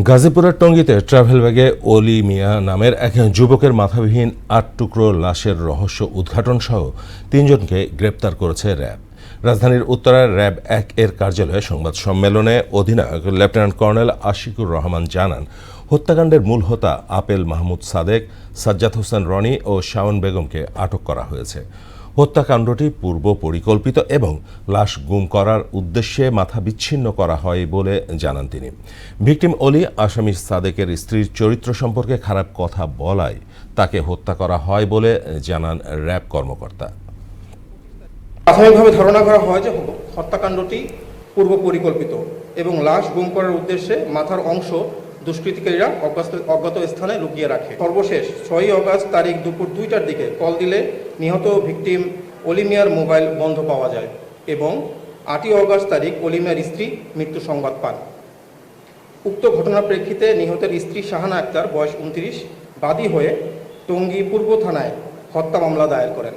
গাজীপুরের টঙ্গীতে ট্রাভেল ব্যাগে অলি মিয়া নামের এক যুবকের মাথাবিহীন আট টুকরো লাশের রহস্য উদ্ঘাটন সহ তিনজনকে গ্রেপ্তার করেছে র্যাব। রাজধানীর উত্তরার র্যাব এক এর কার্যালয়ে সংবাদ সম্মেলনে অধিনায়ক লেফটেন্যান্ট কর্নেল আশিকুর রহমান জানান, হত্যাকাণ্ডের মূল হোতা আপেল মাহমুদ সাদেক, সাজ্জাদ হোসেন রনি ও শাওন বেগমকে আটক করা হয়েছে। হত্যাকাণ্ডটি পূর্ব পরিকল্পিত এবং লাশ গুম করার উদ্দেশ্যে মাথা বিচ্ছিন্ন করা হয় বলে জানান তিনি। ভিকটিম অলি আসামি সাদেকের স্ত্রীর চরিত্র সম্পর্কে খারাপ কথা বলায় তাকে হত্যা করা হয় বলে জানান র্যাব কর্মকর্তা। প্রাথমিকভাবে ধারণা করা হয় যে হত্যাকাণ্ডটি পূর্ব পরিকল্পিত এবং লাশ গুম করার উদ্দেশ্যে মাথার অংশ দুষ্কৃতিকারীরা অজ্ঞাত- স্থানে লুকিয়ে রাখে। সর্বশেষ ছয়ই অগস্ট তারিখ দুপুর দুইটার দিকে কল দিলে নিহত ভিকটিম অলিমিয়ার মোবাইল বন্ধ পাওয়া যায় এবং আটই অগস্ট তারিখ অলিমিয়ার স্ত্রী মৃত্যু সংবাদ পান। উক্ত ঘটনার প্রেক্ষিতে নিহতের স্ত্রী শাহানা আক্তার বয়স উনত্রিশ বাদী হয়ে টঙ্গী পূর্ব থানায় হত্যা মামলা দায়ের করেন।